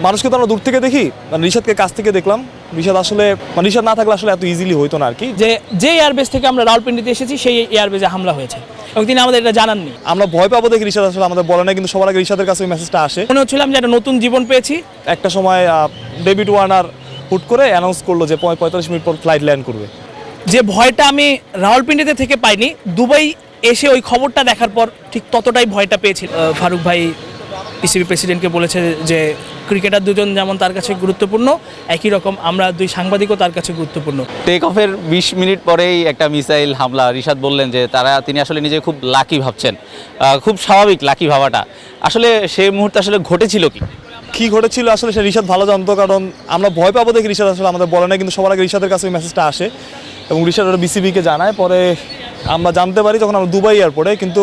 মানুষকে তো আমরা দূর থেকে দেখি। মানে রিশাদকে কাছ থেকে দেখলাম। রিশাদ আসলে মানে রিশাদ না থাকলে আসলে এত ইজিলি হইতো না আর কি। যে যে এয়ারবেস থেকে আমরা রাউলপিন্ডিতে এসেছি সেই এয়ারবেসে হামলা হয়েছে। এবং তিনি আমাদের এটা জানাননি। আমরা ভয় পাবো দেখি রিশাদ আসলে আমাদের বলে না কিন্তু সবার আগে রিশাদের কাছে ওই মেসেজটা আসে। মনে হচ্ছিলাম যে একটা নতুন জীবন পেয়েছি। একটা সময় আহ, ডেভিড ওয়ার্নার হুট করে অ্যানাউন্স করল যে পঁয়তাল্লিশ মিনিট পর ফ্লাইট ল্যান্ড করবে। যে ভয়টা আমি রাওয়ালপিন্ডিতে থেকে পাইনি দুবাই এসে ওই খবরটা দেখার পর ঠিক ততটাই ভয়টা পেয়েছিল। আহ, ফারুক ভাই পিসিবি প্রেসিডেন্টকে বলেছে যে ক্রিকেটার দুজন যেমন তার কাছে গুরুত্বপূর্ণ একই রকম আমরা দুই সাংবাদিকও তার কাছে গুরুত্বপূর্ণ। টেক অফের বিশ মিনিট পরেই একটা মিসাইল হামলা। রিশাদ বললেন যে তারা তিনি আসলে নিজে খুব লাকি ভাবছেন। খুব স্বাভাবিক লাকি ভাবাটা। আসলে সেই মুহূর্তে আসলে ঘটেছিল কি? কী ঘটেছিল আসলে সে রিশাদ ভালো জানতো কারণ আমরা ভয় পাবো দেখি রিশাদ আসলে আমাদের বলে না কিন্তু সবার আগে রিশাদের কাছে মেসেজটা আসে এবং রিশাদ ওটা বিসিবিকে জানায়। পরে আমরা জানতে পারি যখন আমরা দুবাই এয়ারপোর্টে কিন্তু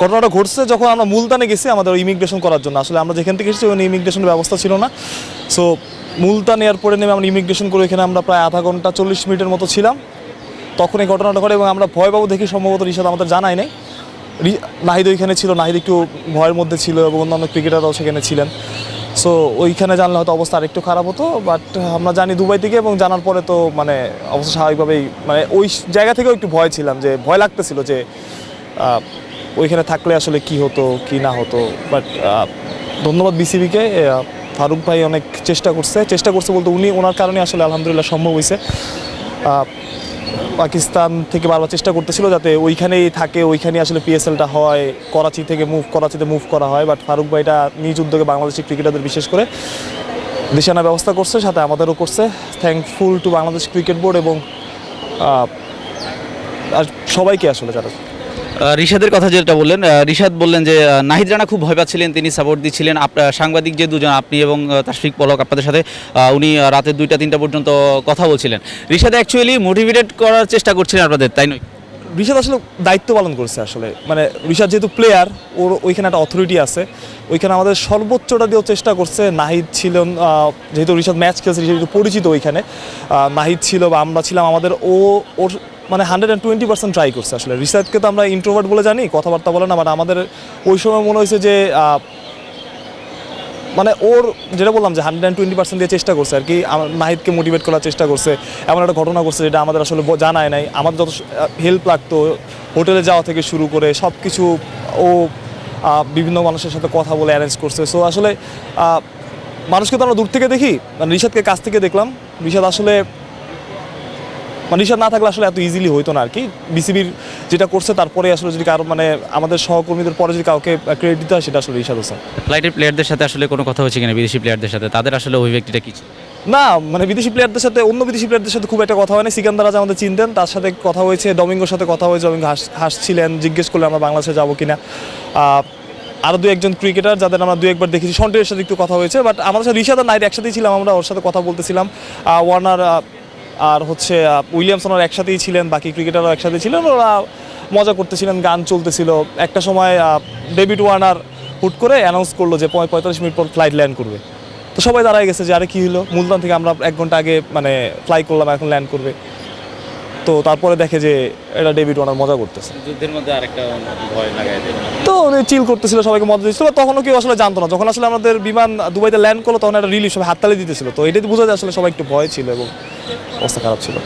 ঘটনাটা ঘটছে যখন আমরা মুলতানে গেছি আমাদের ইমিগ্রেশন করার জন্য। আসলে আমরা যেখান থেকে এসেছি, ওখানে ইমিগ্রেশনের ব্যবস্থা ছিল না। সো মুলতান এয়ারপোর্টে নেমে আমরা ইমিগ্রেশন করে এখানে আমরা প্রায় আধা ঘণ্টা চল্লিশ মিনিটের মতো ছিলাম। তখন এই ঘটনাটা ঘটে এবং আমরা ভয় পাবো দেখি সম্ভবত রিশাদ আমাদের জানাই নাই। নাহিদ ওইখানে ছিল, নাহিদ একটু ভয়ের মধ্যে ছিল এবং অন্যান্য ক্রিকেটাররাও সেখানে ছিলেন। সো ওইখানে জানলে হয়তো অবস্থা আরেকটু খারাপ হতো বাট আমরা জানি দুবাই থেকে এবং জানার পরে তো মানে অবস্থা স্বাভাবিকভাবেই মানে ওই জায়গা থেকেও একটু ভয় ছিলাম যে, ভয় লাগতেছিল যে ওইখানে থাকলে আসলে কি হতো, কি না হতো? বাট ধন্যবাদ বিসিবিকে ফারুক ভাই অনেক চেষ্টা করছে। চেষ্টা করছে বলতে উনি, ওনার কারণে আসলে আলহামদুলিল্লাহ সম্ভব হয়েছে পাকিস্তান থেকে বারবার চেষ্টা করতেছিল যাতে ওইখানেই থাকে, ওইখানেই আসলে পিএসএলটা হয়, করাচি থেকে মুভ করাচিতে মুভ করা হয়। বাট ফারুক ভাইটা নিজ উদ্যোগে বাংলাদেশি ক্রিকেটারদের বিশেষ করে দেশে আনার ব্যবস্থা করছে, সাথে আমাদেরও করছে। Thankful to Bangladesh cricket board এবং আর সবাইকে আসলে যারা রিশাদের কথা যেটা বললেন রিশাদ বললেন যে নাহিদ রানা খুব ভয় পাচ্ছিলেন তিনি সাপোর্ট দিচ্ছিলেন। সাংবাদিক যে দুজন আপনি এবং তাশফিক পলক আপনাদের সাথে উনি আহ, রাতে দুইটা তিনটা পর্যন্ত কথা বলছিলেন। রিশাদ অ্যাকচুয়ালি মোটিভেটেড করার চেষ্টা করছিলেন আপনাদের তাই নয়? ঋষাদ আসলে দায়িত্ব পালন করছে আসলে। মানে ঋষাদ যেহেতু প্লেয়ার ওর ওইখানে একটা অথরিটি আছে। ওইখানে আমাদের সর্বোচ্চটা দিয়েও চেষ্টা করছে। নাহিদ ছিলেন যেহেতু ঋষাদ ম্যাচ খেলছে যেহেতু পরিচিত ওইখানে। নাহিদ ছিল বা আমরা ছিলাম আমাদের ও ওর মানে hundred and twenty percent try করছে আসলে। রিসার্চকে তো আমরা ইন্ট্রোভার্ট বলে জানি, কথাবার্তা বলে না বাট আমাদের ওই সময় মনে হয়েছে যে মানে ওর যেটা বললাম যে হান্ড্রেড অ্যান্ড টোয়েন্টি পার্সেন্ট দিয়ে চেষ্টা করছে আর কি নাহিদকে মোটিভেট করার চেষ্টা করছে, এমন একটা ঘটনা করছে যেটা আমাদের আসলে জানায় নাই। আমাদের যত হেল্প লাগতো, হোটেলে যাওয়া থেকে শুরু করে সব কিছু ও বিভিন্ন মানুষের সাথে কথা বলে অ্যারেঞ্জ করছে। সো আসলে মানুষকে তো আমরা দূর থেকে দেখি। মানে রিশাদকে কাছ থেকে দেখলাম। রিশাদ আসলে মানে রিশাদ না থাকলে আসলে এত ইজিলি হইতো না আর কি। বিসিবির যেটা করছে তারপরে আসলে যদি কারও মানে আমাদের সহকর্মীদের পরে যদি কাউকে ক্রেডিট দিতে হয় সেটা আসলে রিশাদ হোসেন ফ্লাইটের প্লেয়ারদের সাথে আসলে কোনো কথা হচ্ছে কিনা বিদেশি প্লেয়ারদের সাথে? তাদের আসলে অভিব্যক্তিটা কি না মানে বিদেশি প্লেয়ারদের সাথে অন্য বিদেশি প্লেয়ারদের সাথে খুব একটা কথা হয়নি সিকান্দার রাজা আমাদের চিনতেন তার সাথে কথা হয়েছে ডমিঙ্গোর সাথে কথা হয়েছে ডমিঙ্গো হাস হাসছিলেন জিজ্ঞেস করলে আমরা বাংলাদেশে যাব কিনা। আরও দু একজন ক্রিকেটার যাদের আমরা দু একবার দেখেছি সন্টের সাথে একটু কথা হয়েছে বাট আমাদের সাথে আর নাইট একসাথেই ছিলাম আমরা ওর সাথে কথা বলতেছিলাম। ওয়ার্নার আর হচ্ছে উইলিয়ামসন ওরা একসাথেই ছিলেন, বাকি ক্রিকেটারও একসাথে ছিলেন, ওরা মজা করতেছিলেন, গান চলতেছিল। একটা সময় ডেভিড ওয়ার্নার হুট করে অ্যানাউন্স করল যে পঁয়- পঁয়তাল্লিশ মিনিট পর ফ্লাইট ল্যান্ড করবে। তো সবাই দাঁড়ায় গেছে যে, আরে কী হলো মুলতান থেকে আমরা এক ঘণ্টা আগে মানে ফ্লাই করলাম, এখন ল্যান্ড করবে। তো তারপরে দেখে যে এটা ডেভিড ওয়ার্নার মজা করতেছে। যুদ্ধের মধ্যে আরেকটা ভয় লাগাই তো উনি চিল করতেছিল সবাইকে মজা দিচ্ছিল তখনও কেউ আসলে জানতো না। যখন আসলে আমাদের বিমান দুবাইতে ল্যান্ড করল তখন একটা রিলিফ সবাই হাততালি দিতেছিল। তো এটাই বোঝা যায় আসলে সবাই একটু ভয় ছিল এবং অবস্থা খারাপ ছিল।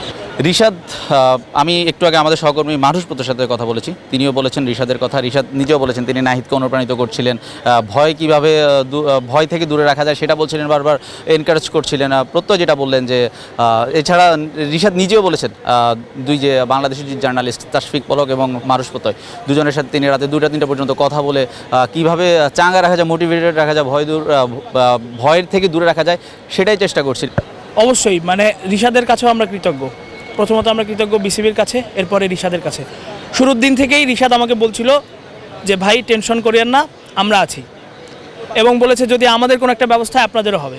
রিশাদ আমি একটু আগে আমাদের সহকর্মী পুত্রের সাথে কথা বলেছি। তিনিও বলেছেন রিশাদের কথা। রিশাদ নিজেও বলেছেন তিনি নাহিদকে অনুপ্রাণিত করছিলেন। ভয় কীভাবে ভয় থেকে দূরে রাখা যায় সেটা বলছিলেন বারবার এনকারেজ করছিলেন। প্রত্যয় যেটা বললেন যে এছাড়া রিশাদ নিজেও বলেছেন দুই যে বাংলাদেশের যে জার্নালিস্ট তাশফিক পলক এবং মানুষ প্রত্যয়, দুজনের সাথে তিনি রাতে দুটা তিনটা পর্যন্ত কথা বলে কীভাবে চাঙ্গা রাখা যায় মোটিভেটেড রাখা যায়, ভয় দূর ভয়ের থেকে দূরে রাখা যায়, সেটাই চেষ্টা করছিলেন। অবশ্যই মানে রিশাদের কাছেও আমরা কৃতজ্ঞ। প্রথমত আমরা কৃতজ্ঞ বিসিবির কাছে, এরপরে রিশাদের কাছে। শুরুর দিন থেকেই রিশাদ আমাকে বলছিল যে, ভাই, টেনশন করিয়েন না, আমরা আছি। এবং বলেছে, যদি আমাদের কোনো একটা ব্যবস্থা আপনাদেরও হবে।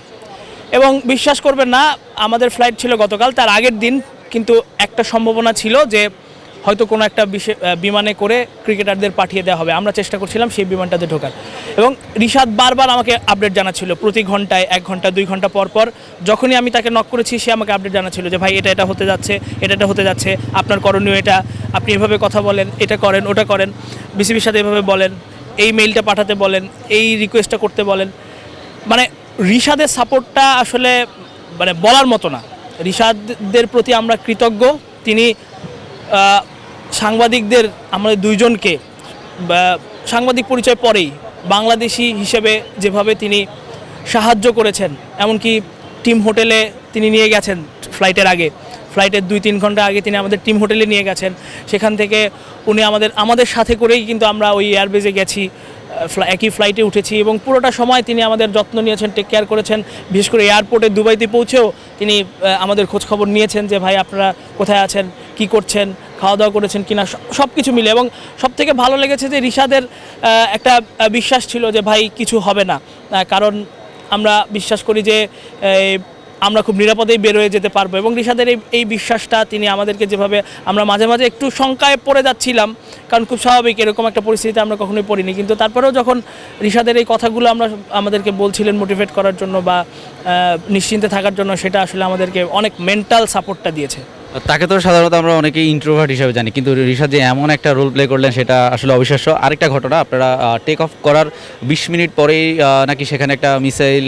এবং বিশ্বাস করবেন না, আমাদের ফ্লাইট ছিল গতকাল, তার আগের দিন কিন্তু একটা সম্ভাবনা ছিল যে হয়তো কোনো একটা বিমানে করে ক্রিকেটারদের পাঠিয়ে দেওয়া হবে। আমরা চেষ্টা করছিলাম সেই বিমানটাতে ঢোকার। এবং রিশাদ বারবার আমাকে আপডেট জানাচ্ছিল, প্রতি ঘন্টায় এক ঘণ্টা, দুই ঘণ্টা পর পর যখনই আমি তাকে নক করেছি, সে আমাকে আপডেট জানাচ্ছিল যে, ভাই, এটা এটা হতে যাচ্ছে, এটা এটা হতে যাচ্ছে, আপনার করণীয় এটা, আপনি এভাবে কথা বলেন, এটা করেন, ওটা করেন, বিসিবির সাথে এভাবে বলেন, এই মেইলটা পাঠাতে বলেন, এই রিকোয়েস্টটা করতে বলেন। মানে রিশাদের সাপোর্টটা আসলে মানে বলার মতো না। রিশাদদের প্রতি আমরা কৃতজ্ঞ। তিনি সাংবাদিকদের আমাদের দুইজনকে সাংবাদিক পরিচয় পরেই বাংলাদেশি হিসেবে যেভাবে তিনি সাহায্য করেছেন, এমনকি টিম হোটেলে তিনি নিয়ে গেছেন ফ্লাইটের আগে। ফ্লাইটের দুই তিন ঘণ্টা আগে তিনি আমাদের টিম হোটেলে নিয়ে গেছেন। সেখান থেকে উনি আমাদের আমাদের সাথে করেই কিন্তু আমরা ওই এয়ারবেজে গেছি। একই ফ্লাইটে উঠেছি এবং পুরোটা সময় তিনি আমাদের যত্ন নিয়েছেন টেক কেয়ার করেছেন। বিশেষ করে এয়ারপোর্টে দুবাইতে পৌঁছেও তিনি আমাদের খোঁজ খবর নিয়েছেন যে, ভাই, আপনারা কোথায় আছেন? কি করছেন? খাওয়া দাওয়া করেছেন কিনা? সব কিছু মিলে এবং সব থেকে ভালো লেগেছে যে, রিশাদের একটা বিশ্বাস ছিল যে, ভাই, কিছু হবে না। কারণ আমরা বিশ্বাস করি যে আমরা খুব নিরাপদেই বের হয়ে যেতে পারব। এবং ঋষাদের এই এই বিশ্বাসটা তিনি আমাদেরকে যেভাবে আমরা মাঝে মাঝে একটু শঙ্কায় পড়ে যাচ্ছিলাম, কারণ খুব স্বাভাবিক এরকম একটা পরিস্থিতিতে আমরা কখনোই পড়িনি। কিন্তু তারপরেও যখন ঋষাদের এই কথাগুলো আমরা আমাদেরকে বলছিলেন মোটিভেট করার জন্য বা নিশ্চিন্তে থাকার জন্য, সেটা আসলে আমাদেরকে অনেক মেন্টাল সাপোর্টটা দিয়েছে। তাকে তো সাধারণত আমরা অনেকে ইন্ট্রোভার্ট হিসেবে জানি কিন্তু ঋষাদ যে এমন একটা রোল প্লে করলেন সেটা আসলে অবিশ্বাস্য। আরেকটা ঘটনা আপনারা টেক অফ করার বিশ মিনিট পরেই নাকি সেখানে একটা মিসাইল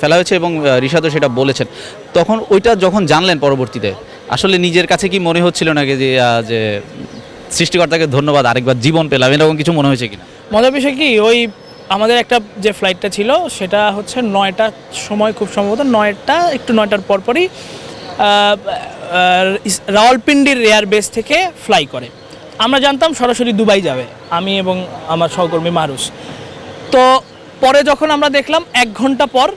ফেলা হয়েছে এবং আহ, ঋষাদও সেটা বলেছেন। তখন ওইটা যখন জানলেন পরবর্তীতে আসলে নিজের কাছে কি মনে হচ্ছিল নাকি যে যে সৃষ্টিকর্তাকে ধন্যবাদ আরেকবার জীবন পেলাম এরকম কিছু মনে হয়েছে কিনা? মজার বিষয় কি ওই আমাদের একটা যে ফ্লাইটটা ছিল সেটা হচ্ছে নয়টার সময় খুব সম্ভবত নয়টা একটু নয়টার পরপরই রাওয়ালপিন্ডির এয়ার বেস থেকে ফ্লাই করে। আমরা জানতাম সরাসরি দুবাই যাবে, আমি এবং আমার সহকর্মী মারুস। তো পরে যখন আমরা দেখলাম, এক ঘণ্টা পর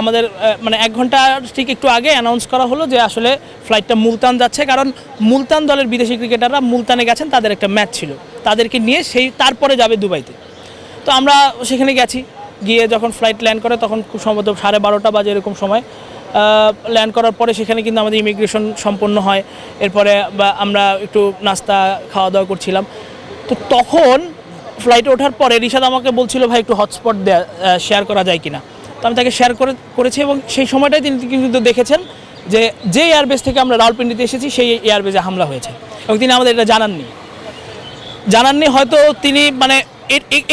আমাদের মানে এক ঘণ্টা ঠিক একটু আগে অ্যানাউন্স করা হলো যে আসলে ফ্লাইটটা মুলতান যাচ্ছে, কারণ মুলতান দলের বিদেশি ক্রিকেটাররা মুলতানে গেছেন, তাদের একটা ম্যাচ ছিল। তাদেরকে নিয়ে সেই, তারপরে যাবে দুবাইতে। তো আমরা সেখানে গেছি, গিয়ে যখন ফ্লাইট ল্যান্ড করে, তখন খুব সম্ভবত সাড়ে বারোটা বাজে এরকম সময়। ল্যান্ড করার পরে সেখানে কিন্তু আমাদের ইমিগ্রেশন সম্পন্ন হয়। এরপরে বা আমরা একটু নাস্তা খাওয়া দাওয়া করছিলাম। তো তখন ফ্লাইটে ওঠার পরে রিশাদ আমাকে বলছিল, ভাই, একটু হটস্পট দেয়া শেয়ার করা যায় কিনা? তো আমি তাকে শেয়ার করে, করেছি এবং সেই সময়টাই তিনি কিন্তু দেখেছেন যে যে এয়ারবেস থেকে আমরা রাউলপিন্ডিতে এসেছি, সেই এয়ারবেজে হামলা হয়েছে। এবং তিনি আমাদের এটা জানাননি। জানাননি হয়তো তিনি মানে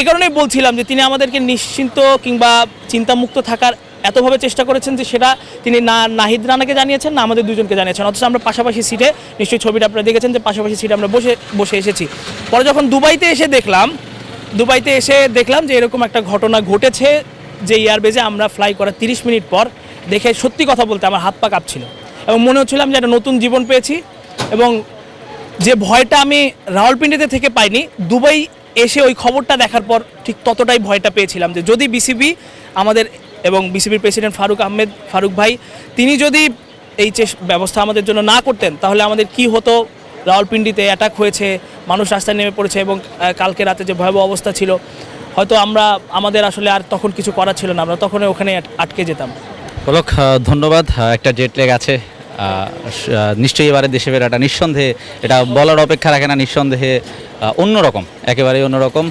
এ কারণেই বলছিলাম যে, তিনি আমাদেরকে নিশ্চিন্ত কিংবা চিন্তামুক্ত থাকার এতভাবে চেষ্টা করেছেন যে সেটা তিনি না, নাহিদ রানাকে জানিয়েছেন, না আমাদের দুজনকে জানিয়েছেন। অথচ আমরা পাশাপাশি সিটে নিশ্চয়ই ছবিটা আপনারা দেখেছেন যে পাশাপাশি সিটে আমরা বসে বসে এসেছি। পরে যখন দুবাইতে এসে দেখলাম, দুবাইতে এসে দেখলাম যে এরকম একটা ঘটনা ঘটেছে যে এয়ারবেজে আমরা ফ্লাই করার তিরিশ মিনিট পর দেখে সত্যি কথা বলতে আমার হাত পা কাঁপছিল এবং মনে হচ্ছিলাম যে একটা নতুন জীবন পেয়েছি এবং যে ভয়টা আমি রাওয়ালপিন্ডিতে থেকে পাইনি, দুবাই এসে ওই খবরটা দেখার পর ঠিক ততটাই ভয়টা পেয়েছিলাম যে যদি বিসিবি আমাদের এবং বিসিবির প্রেসিডেন্ট ফারুক আহমেদ ফারুক ভাই তিনি যদি এই চেস- ব্যবস্থা আমাদের জন্য না করতেন তাহলে আমাদের কি হতো? রাওয়ালপিন্ডিতে অ্যাটাক হয়েছে মানুষ রাস্তায় নেমে পড়েছে এবং কালকে রাতে যে ভয়াবহ অবস্থা ছিল হয়তো আমরা আমাদের আসলে আর তখন কিছু করার ছিল না আমরা তখন ওখানে আটকে যেতাম। পলক ধন্যবাদ। একটা জেট লেগ আছে। নিশ্চয়ই এবারে দেশে ফেরাটা নিঃসন্দেহে এটা বলার অপেক্ষা রাখে না নিঃসন্দেহে অন্যরকম একেবারেই অন্যরকম।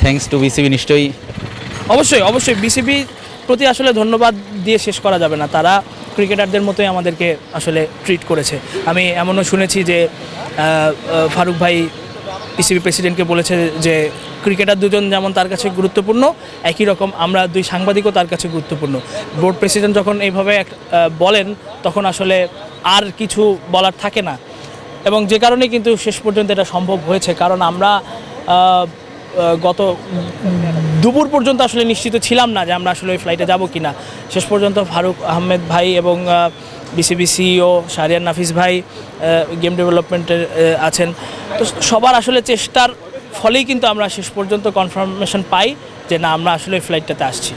থ্যাঙ্কস টু বিসিবি নিশ্চয়ই। অবশ্যই অবশ্যই বিসিবি প্রতি আসলে ধন্যবাদ দিয়ে শেষ করা যাবে না। তারা ক্রিকেটারদের মতোই আমাদেরকে আসলে ট্রিট করেছে। আমি এমনও শুনেছি যে ফারুক ভাই বিসিবি প্রেসিডেন্টকে বলেছে যে, ক্রিকেটার দুজন যেমন তার কাছে গুরুত্বপূর্ণ, একই রকম আমরা দুই সাংবাদিকও তার কাছে গুরুত্বপূর্ণ। বোর্ড প্রেসিডেন্ট যখন এইভাবে এক- বলেন, তখন আসলে আর কিছু বলার থাকে না। এবং যে কারণে কিন্তু শেষ পর্যন্ত এটা সম্ভব হয়েছে। কারণ আমরা গত দুপুর পর্যন্ত আসলে নিশ্চিত ছিলাম না যে আমরা আসলে ওই ফ্লাইটে যাব কি না শেষ পর্যন্ত ফারুক আহমেদ ভাই এবং বিসিবি ও শাহরিয়ার নাফিস ভাই গেম ডেভেলপমেন্টের আছেন। তো সবার আসলে চেষ্টার ফলেই কিন্তু আমরা শেষ পর্যন্ত কনফার্মেশন পাই যে না, আমরা আসলে ওই ফ্লাইটটাতে আসছি।